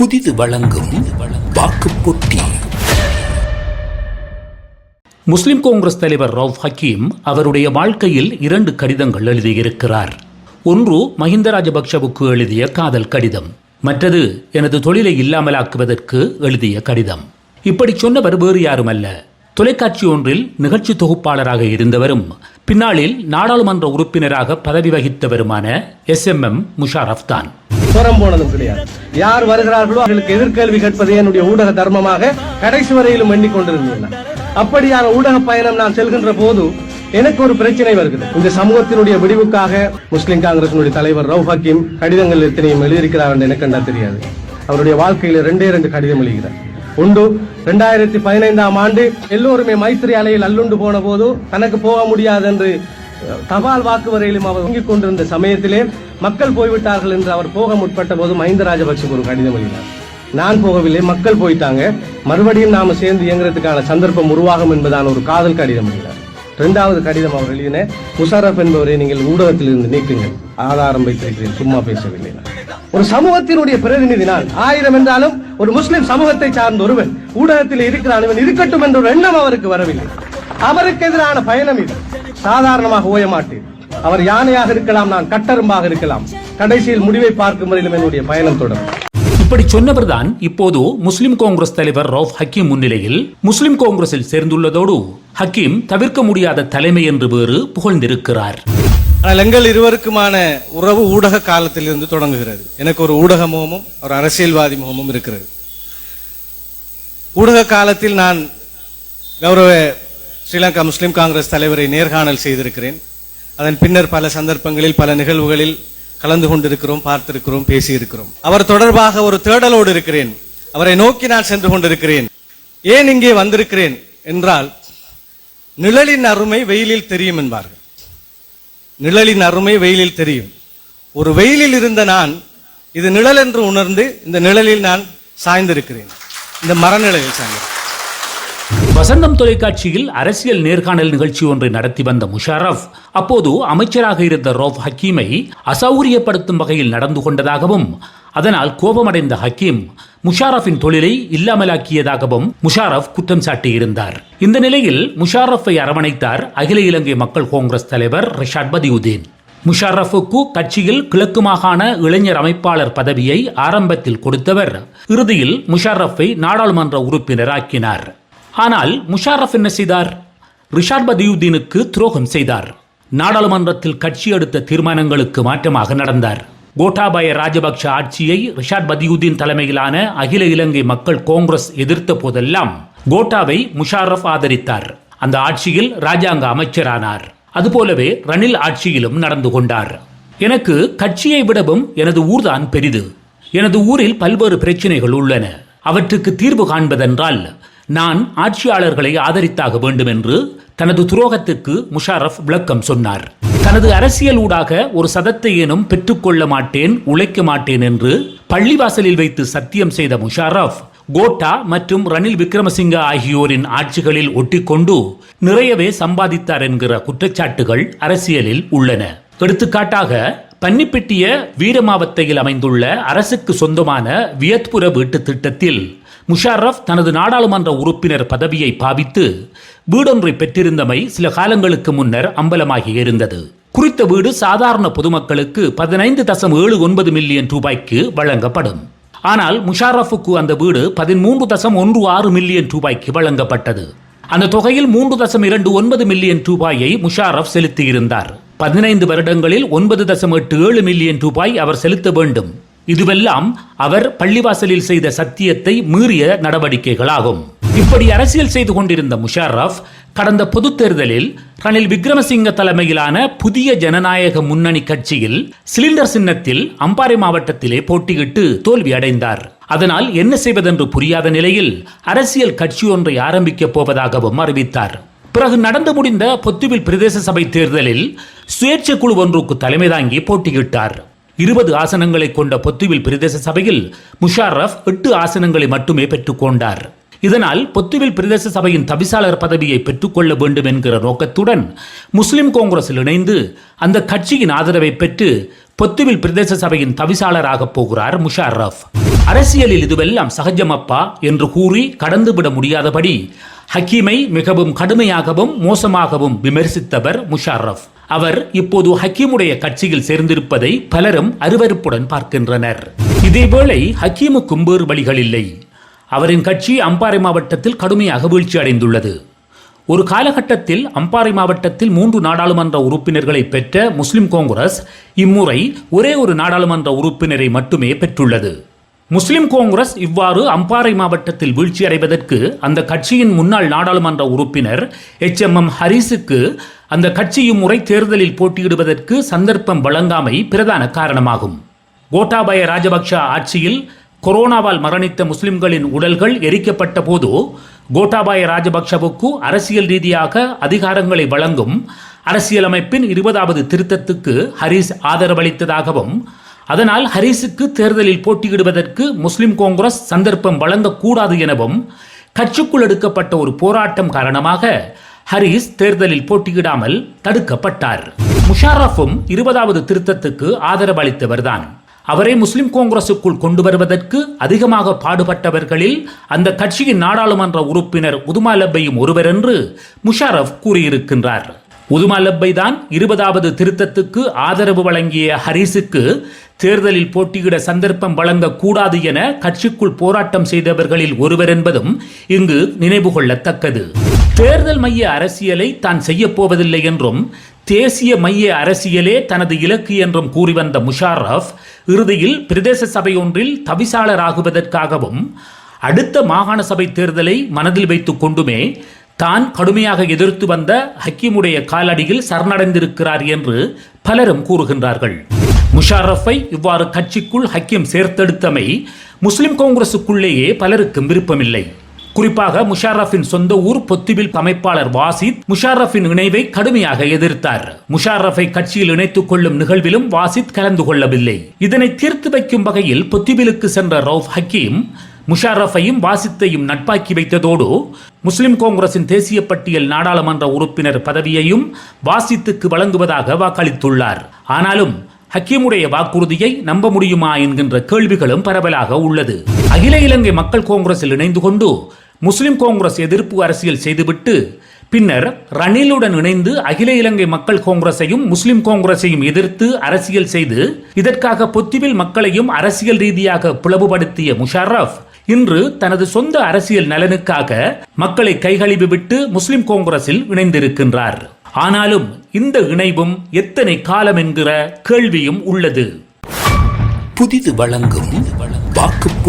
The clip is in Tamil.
புதிது வழங்கும் வாக்கு பொட்டி முஸ்லிம் காங்கிரஸ் தலைவர் ரவுப் ஹக்கீம் அவருடைய வாழ்க்கையில் இரண்டு கடிதங்கள் எழுதியிருக்கிறார். ஒன்று மஹிந்த ராஜபக்ஷவுக்கு எழுதிய காதல் கடிதம் மற்றது எனது தொழிலை இல்லாமலாக்குவதற்கு எழுதிய கடிதம். இப்படி சொன்னவர் வேறு யாருமல்ல. தொலைக்காட்சி ஒன்றில் நிகழ்ச்சி தொகுப்பாளராக இருந்தவரும் பின்னாளில் நாடாளுமன்ற உறுப்பினராக பதவி வகித்தவருமான எஸ் எம் எம் முஷாரஃப் தான். புறம் போனதும் கிடையாது. யார் வருகிறார்களோ அவர்களுக்கு எதிர்கேள்வி கேட்பது என்னுடைய ஊடக தர்மமாக கடைசி வரையிலும் எண்ணிக்கொண்டிருந்தேன் நான். அப்படியான ஊடக பயணம் நான் செல்கின்ற போது எனக்கு ஒரு பிரச்சனை வருகிறது. இந்த சமூகத்தினுடைய விடிவுக்காக முஸ்லிம் காங்கிரசினுடைய தலைவர் ரவு ஹக்கீம் கடிதங்கள் எத்தனையும் எழுதியிருக்கிறார் என்று எனக்கு கண்டா தெரியாது. அவருடைய வாழ்க்கையில ரெண்டே ரெண்டு கடிதம் எழுகிறார் உண்டு ரெண்டாயிரத்தி பதினைந்தாம் ஆண்டு எல்லோருமே மைத்திரி அலையில் அல்லுண்டு போன போது தனக்கு போக முடியாது என்று தபால் வாக்கு வரையிலும் அவர் வாங்கிக் கொண்டிருந்த சமயத்திலே மக்கள் போய்விட்டார்கள் என்று அவர் போக முற்பட்ட போது மஹிந்த ராஜபக்சே ஒரு கடிதம் எழுதினார். நான் போகவில்லை மக்கள் போயிட்டாங்க. மறுபடியும் நாம சேர்ந்து இயங்குறதுக்கான சந்தர்ப்பம் உருவாகும் என்பதான ஒரு காதல் கடிதம் எழுதினார். இரண்டாவது கடிதம் அவர் எழுதின முஷாரப் என்பவரை நீங்கள் ஊடகத்தில் இருந்து நீக்குங்கள் ஆதாரம் வைத்திருக்கிறேன் சும்மா பேசவில்லை. ஒரு சமூகத்தினுடைய பிரதிநிதி நான். ஆயிரம் என்றாலும் ஒரு முஸ்லிம் சமூகத்தை சார்ந்த ஒருவன் ஊடகத்தில் இருக்கிறான் இவன் இருக்கட்டும் என்ற ஒரு எண்ணம் அவருக்கு வரவில்லை. அவருக்கு எதிரான பயணம் இது. சாதாரணமாக ஓய மாட்டேன். அவர் யானையாக இருக்கலாம் நான் கட்டரும்பாக இருக்கலாம். கடைசியில் முடிவை பார்க்கும் வரையிலும் என்னுடைய பயணம் தொடரும். இப்படி சொன்னவர்தான் இப்போது முஸ்லிம் காங்கிரஸ் தலைவர் ரவுப் ஹக்கீம் முன்னிலையில் முஸ்லிம் காங்கிரஸில் சேர்ந்துள்ளதோடு ஹக்கீம் தவிர்க்க முடியாத தலைமை என்று வேறு புகழ்ந்திருக்கிறார். ஆனால் எங்கள் இருவருக்குமான உறவு ஊடக காலத்திலிருந்து தொடங்குகிறது. எனக்கு ஒரு ஊடக முகமும் ஒரு அரசியல்வாதி முகமும் இருக்கிறது. ஊடக காலத்தில் நான் கௌரவ ஸ்ரீலங்கா முஸ்லிம் காங்கிரஸ் தலைவரை நேர்காணல் செய்திருக்கிறேன். அதன் பின்னர் பல சந்தர்ப்பங்களில் பல நிகழ்வுகளில் கலந்து கொண்டிருக்கிறோம் பார்த்திருக்கிறோம் பேசியிருக்கிறோம். அவர் தொடர்பாக ஒரு தேடலோடு இருக்கிறேன். அவரை நோக்கி நான் சென்று கொண்டிருக்கிறேன். ஏன் இங்கே வந்திருக்கிறேன் என்றால் நிழலின் அருமை வெயிலில் தெரியும் என்பார்கள். நிழலின் அருமை வெயிலில் தெரியும். ஒரு வெயிலில் இருந்த நான் இது நிழல் என்று உணர்ந்து இந்த நிழலில் நான் சாய்ந்திருக்கிறேன். இந்த மரநிலையில் சாய்ந்திருக்கிறேன். வசந்தம் தொலைக்காட்சியில் அரசியல் நேர்காணல் நிகழ்ச்சி ஒன்றை நடத்தி வந்த முஷாரஃப் அப்போது அமைச்சராக இருந்த ரோஃப் ஹக்கீமை அசௌரியப்படுத்தும் வகையில் நடந்து கொண்டதாகவும் அதனால் கோபமடைந்த ஹக்கீம் முஷாரஃபின் தொழிலை இல்லாமலாக்கியதாகவும் முஷாரஃப் குற்றம் சாட்டியிருந்தார். இந்த நிலையில் முஷாரஃபை அரவணைத்தார் அகில இலங்கை மக்கள் காங்கிரஸ் தலைவர் ரிஷாட் பதியுதீன். முஷாரஃபுக்கு கட்சியில் கிழக்கு மாகாண இளைஞர் அமைப்பாளர் பதவியை ஆரம்பத்தில் கொடுத்தவர் இறுதியில் முஷாரஃபை நாடாளுமன்ற உறுப்பினராக்கினார். ஆனால் முஷாரஃப் என்ன செய்தார் ரிஷாட் பதியுதீனுக்கு துரோகம் செய்தார். நாடாளுமன்றத்தில் கட்சி எடுத்த தீர்மானங்களுக்கு மாற்றமாக நடந்தார். கோட்டாபய ராஜபக்ஷ ஆட்சியை ரிஷாட் பதியுதீன் தலைமையிலான அகில இலங்கை மக்கள் காங்கிரஸ் எதிர்த்த போதெல்லாம் கோட்டாவை முஷாரஃப் ஆதரித்தார். அந்த ஆட்சியில் ராஜாங்க அமைச்சரானார். அதுபோலவே ரணில் ஆட்சியிலும் நடந்து கொண்டார். எனக்கு கட்சியை விடவும் எனது ஊர்தான் பெரிது. எனது ஊரில் பல்வேறு பிரச்சனைகள் உள்ளன. அவற்றுக்கு தீர்வு காண்பதென்றால் நான் ஆட்சியாளர்களை ஆதரித்தாக வேண்டும் என்று தனது துரோகத்துக்கு முஷாரஃப் விளக்கம் சொன்னார். தனது அரசியல் ஊடாக ஒரு சதத்தை ஏனும் பெற்றுக்கொள்ள மாட்டேன் உழைக்க மாட்டேன் என்று பள்ளிவாசலில் வைத்து சத்தியம் செய்த முஷாரஃப் கோட்டா மற்றும் ரணில் விக்ரமசிங்க ஆகியோரின் ஆட்சிகளில் ஒட்டிக்கொண்டு நிறையவே சம்பாதித்தார் என்கிற குற்றச்சாட்டுகள் அரசியலில் உள்ளன. எடுத்துக்காட்டாக பன்னிப்பெட்டிய வீரமாவத்தையில் அமைந்துள்ள அரசுக்கு சொந்தமான வியத்புர வீட்டு திட்டத்தில் முஷாரஃப் தனது நாடாளுமன்ற உறுப்பினர் பதவியை பாவித்து வீடொன்றை பெற்றிருந்தமை சில காலங்களுக்கு முன்னர் அம்பலமாகி இருந்தது. குறித்த வீடு சாதாரண பொதுமக்களுக்கு பதினைந்து தசம் ஏழு ஒன்பது மில்லியன் ரூபாய்க்கு வழங்கப்படும். ஆனால் முஷாரஃபுக்கு அந்த வீடு பதிமூன்று தசம் ஒன்று ஆறு மில்லியன் ரூபாய்க்கு வழங்கப்பட்டது. அந்த தொகையில் மூன்று தசம் இரண்டு ஒன்பது மில்லியன் ரூபாயை முஷாரஃப் செலுத்தியிருந்தார். பதினைந்து வருடங்களில் ஒன்பது தசம் எட்டு ஏழு மில்லியன் ரூபாய் அவர் செலுத்த வேண்டும். இதுவெல்லாம் அவர் பள்ளிவாசலில் செய்த சத்தியத்தை மீறிய நடவடிக்கைகளாகும். இப்படி அரசியல் செய்து கொண்டிருந்த முஷாரஃப் கடந்த பொதுத் தேர்தலில் ரணில் விக்ரமசிங்க தலைமையிலான புதிய ஜனநாயக முன்னணி கட்சியில் சிலிண்டர் சின்னத்தில் அம்பாறை மாவட்டத்திலே போட்டியிட்டு தோல்வி அடைந்தார். அதனால் என்ன செய்வதென்று புரியாத நிலையில் அரசியல் கட்சி ஒன்றை ஆரம்பிக்கப் போவதாகவும் அறிவித்தார். பிறகு நடந்து முடிந்த பொத்துவில் பிரதேச சபை தேர்தலில் சுயேட்சை குழு ஒன்றுக்கு தலைமை தாங்கி போட்டியிட்டார். இருபது ஆசனங்களை கொண்ட பொத்துவில் பிரதேச சபையில் முஷாரஃப் எட்டு ஆசனங்களை மட்டுமே பெற்றுக்கொண்டார் இதனால் பொத்துவில் பிரதேச சபையின் தவிசாளர் பதவியை பெற்றுக்கொள்ள வேண்டும் என்கிற நோக்கத்துடன் முஸ்லிம் காங்கிரஸில் இணைந்து அந்த கட்சியின் ஆதரவை பெற்று பொத்துவில் பிரதேச சபையின் தவிசாளராக போகிறார் முஷாரஃப். அரசியலில் இதுவெல்லாம் சகஜமப்பா என்று கூறி கடந்துவிட முடியாதபடி ஹக்கீமை மிகவும் கடுமையாகவும் மோசமாகவும் விமர்சித்தவர் முஷாரஃப் அவர் இப்போது ஹக்கீமுடைய கட்சியில் சேர்ந்திருப்பதை பலரும் அருவருப்புடன் பார்க்கின்றனர். இதேவேளை ஹக்கீமுக்கும் வேறு வழிகள் இல்லை அவரின் கட்சி அம்பாறை மாவட்டத்தில் கடுமையாக வீழ்ச்சி அடைந்துள்ளது ஒரு காலகட்டத்தில் அம்பாறை மாவட்டத்தில் மூன்று நாடாளுமன்ற உறுப்பினர்களை பெற்ற முஸ்லிம் காங்கிரஸ் இம்முறை ஒரே ஒரு நாடாளுமன்ற உறுப்பினரை மட்டுமே பெற்றுள்ளது. முஸ்லிம் காங்கிரஸ் இவ்வாறு அம்பாறை மாவட்டத்தில் வீழ்ச்சி அடைவதற்கு அந்த கட்சியின் முன்னாள் நாடாளுமன்ற உறுப்பினர் எச் எம் எம் ஹரிஸுக்கு அந்த கட்சி இம்முறை தேர்தலில் போட்டியிடுவதற்கு சந்தர்ப்பம் வழங்காமை பிரதான காரணமாகும். கோட்டாபய ராஜபக்ஷ ஆட்சியில் கொரோனாவால் மரணித்த முஸ்லிம்களின் உடல்கள் எரிக்கப்பட்ட போது கோட்டாபாய ராஜபக்ஷவுக்கு அரசியல் ரீதியாக அதிகாரங்களை வழங்கும் அரசியலமைப்பின் இருபதாவது திருத்தத்துக்கு ஹரிஸ் ஆதரவளித்ததாகவும் அதனால் ஹரிஸுக்கு தேர்தலில் போட்டியிடுவதற்கு முஸ்லிம் காங்கிரஸ் சந்தர்ப்பம் வழங்கக்கூடாது எனவும் கட்சிக்குள் எடுக்கப்பட்ட ஒரு போராட்டம் காரணமாக ஹரிஸ் தேர்தலில் போட்டியிடாமல் தடுக்கப்பட்டார். முஷாரஃபும் இருபதாவது திருத்தத்துக்கு ஆதரவு அளித்தவர்தான். அவரை முஸ்லிம் காங்கிரசுக்குள் கொண்டு வருவதற்கு அதிகமாக பாடுபட்டவர்களில் அந்த கட்சியின் நாடாளுமன்ற உறுப்பினர் உதுமாலப்பையும் ஒருவர் என்று முஷாரஃப் கூறியிருக்கின்றார். உதுமலப்பை தான் இருபதாவது திருத்தத்துக்கு ஆதரவு வழங்கிய ஹரிசுக்கு தேர்தலில் போட்டியிட சந்தர்ப்பம் வழங்கக்கூடாது என கட்சிக்குள் போராட்டம் செய்தவர்களில் ஒருவர் என்பதும் இங்கு நினைவு கொள்ளத்தக்கது. தேர்தல் மைய அரசியலை தான் செய்யப்போவதில்லை என்றும் தேசிய மைய அரசியலே தனது இலக்கு என்றும் கூறி வந்த முஷாரஃப் இறுதியில் பிரதேச சபை ஒன்றில் தவிசாளராகுவதற்காகவும் அடுத்த மாகாண சபை தேர்தலை மனதில் வைத்துக் கொண்டுமே தான் கடுமையாக எதிர்த்து வந்த ஹக்கீமுடைய காலடியில் சரணடைந்திருக்கிறார் என்று பலரும் கூறுகின்றார்கள். முஷாரஃபை இவ்வாறு கட்சிக்குள் ஹக்கீம் சேர்த்தெடுத்தமை முஸ்லிம் காங்கிரசுக்குள்ளேயே பலருக்கும் விருப்பமில்லை. குறிப்பாக முஷாரஃபின் சொந்த ஊர் பொத்துவில் அமைப்பாளர் வாசித் முஷாரஃபின் இணைவை கடுமையாக எதிர்த்தார். முஷாரஃபை கட்சியில் இணைத்துக் கொள்ளும் நிகழ்விலும் வாசித் கலந்து கொள்ளவில்லை. இதனை தீர்த்து வைக்கும் வகையில் பொத்துவிலுக்கு சென்ற ரவுஃப் ஹக்கீம் முஷாரஃபையும் வாசித்தையும் நட்பாக்கி வைத்ததோடு முஸ்லிம் காங்கிரசின் தேசிய பட்டியல் நாடாளுமன்ற உறுப்பினர் பதவியையும் வாசித்துக்கு வழங்குவதாக வாக்களித்துள்ளார். ஆனாலும் ஹக்கீமுடைய வாக்குறுதியை நம்ப முடியுமா என்கின்ற கேள்விகளும் பரவலாக உள்ளது. அகில இலங்கை மக்கள் காங்கிரஸில் இணைந்து கொண்டு முஸ்லிம் காங்கிரஸ் எதிர்ப்பு அரசியல் செய்துவிட்டு பின்னர் ரணிலுடன் இணைந்து அகில இலங்கை மக்கள் காங்கிரஸையும் முஸ்லிம் காங்கிரஸையும் எதிர்த்து அரசியல் செய்து இதற்காக பொத்திவில் மக்களையும் அரசியல் ரீதியாக பிளவுபடுத்திய முஷாரஃப் இன்று தனது சொந்த அரசியல் நலனுக்காக மக்களை கைகழிவு விட்டு முஸ்லிம் காங்கிரஸில் இணைந்திருக்கின்றார். ஆனாலும் இந்த இணைவும் எத்தனை காலம் என்கிற கேள்வியும் உள்ளது. புதிது வழங்கும் வாக்குப்